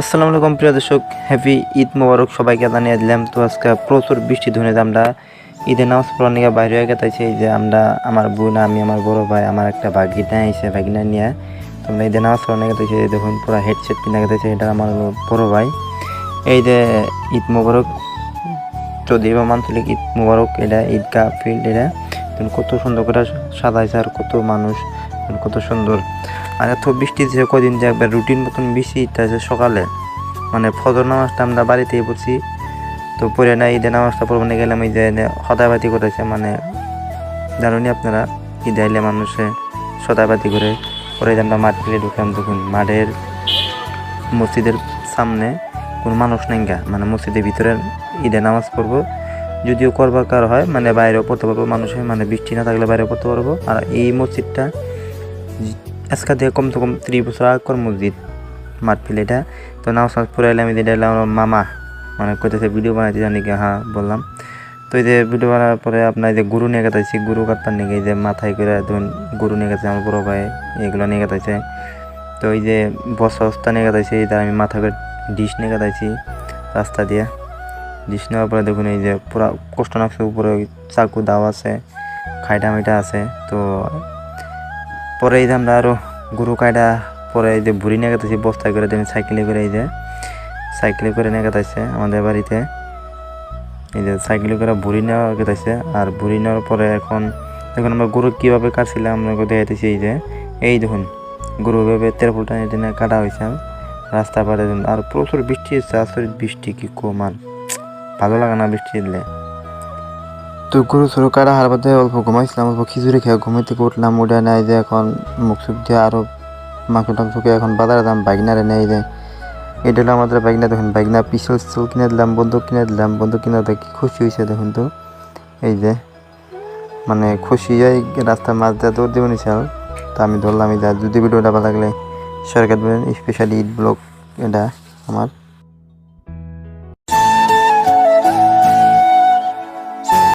আসসালামু আলাইকুম, প্রিয় দর্শক হ্যাপি ঈদ মোবারক সবাইকে জানিয়ে দিলাম। তো আজকে প্রচুর বৃষ্টি ধরে আমরা ঈদের নামাজ পড়ার নিয়ে বাইরে হয়ে গেছে যে আমরা, আমার বোন, আমি, আমার বড় ভাই, আমার একটা ভাগিনা আইসে ভাগিনা নিয়ে তোমরা ঈদের নামাজ পড়ার নিয়ে গেছে দেখুন, পুরো হেডসেট কিনে গেছে এটা আমার বড় ভাই। এই যে ঈদ মোবারক চৌধুরী বা মানসলিক ঈদ মোবারক, এটা ঈদগাহ ফিল্ড এটা। কত সুন্দর করে সাজাইছে আর কত মানুষ দেখুন কত সুন্দর। আর এত বৃষ্টি যে কদিন যে একবার রুটিন মতন বৃষ্টি আছে সকালে। মানে ফজর নামাজটা আমরা বাড়িতেই পড়ছি। তো পরে না ঈদের নামাজটা পড়ব না, গেলাম যে সদাবাতি করেছে মানে জানুনি আপনারা, ঈদে আইলে মানুষে সদাবাতি করে। পরে আমরা মাঠ ফেলে ঢুকলাম তখন মাঠের মসজিদের সামনে কোনো মানুষ নেই গা। মানে মসজিদের ভিতরে ঈদের নামাজ পড়ব। যদিও করবার কার হয় মানে বাইরেও পড়তে পারব মানুষে মানে বৃষ্টি না থাকলে বাইরেও পড়তে পারব। আর এই মসজিদটা আজকে কম তো কম ত্রিশ বছর আগের মসজিদ মাঠ ফেলে এটা। তো নামাজ নামাজ পড়ে এলাম এটা এলাম আমার মামা মানে কোথায় ভিডিও বানাইতে জানি কি হ্যাঁ বললাম। তো এই যে ভিডিও বানার পরে আপনার যে গরু নিয়ে গেতাইছি গরু কাটতার নিয়ে এই যে মাথায় করে ধরুন গরু নিয়ে গেছে আমার বড় ভাই এগুলো নিয়ে গেতাইছে তো এই যে বস্তা নিয়ে গেতাইছে এই আমি মাথা করে ডিশ নিয়ে গেতাইছি রাস্তা দিয়ে। ডিশ নেওয়ার পরে দেখুন এই যে পুরো কষ্ট নাকছে উপরে চাকু দাও আছে খাইটা মিটা আছে। তো পরে এই যে আমরা আরও গরু কায়দা পরে এই যে বুড়ি নিয়ে গেতেছি বস্তায় করে দেবেন সাইকেলে করে এই যে সাইকেলে করে নিয়ে গেতাইছে আমাদের বাড়িতে। এই যে সাইকেলে করে বুড়ি নেওয়া গেতাইছে আর বুড়ি নেওয়ার পরে এখন দেখুন আমরা গরু কীভাবে কাটছিলাম, আমরা দেখাইতেছি এই যে, এই দেখুন, গরু ভেবে তেরপুল টানে টেনে কাটা হয়েছে। রাস্তা পাড়ে আর প্রচুর বৃষ্টি হচ্ছে আসলে বৃষ্টি কি কম আর ভালো লাগে না বৃষ্টি দিলে। তো গরু সরু কাটা হার বাদে অল্প ঘুমাইছিলাম, অল্প খিচুড়ি খেয়ে ঘুমাই থেকে উঠলাম, উঠে নেয় যে এখন মুখ সুখ দিয়ে আরও মাংস টাংস খেয়ে এখন বাজারে দাম বাইকনারে নেই যে। এটা হলো আমাদের বাইকনা, দেখুন বাইকনা পিছল পিছল কিনে দিলাম, বন্দুক কিনে দিলাম, বন্দুক কিনে দেখি খুশি হয়েছে দেখুন তো। এই যে মানে খুশি যাই রাস্তার মাঝ দিয়ে দৌড় দেবো নিশাল তা আমি ধরলাম এই যা, যদি ভিডিওটা ভালো লাগলে সরকার স্পেশালি ঈদ ব্লগ এটা আমার।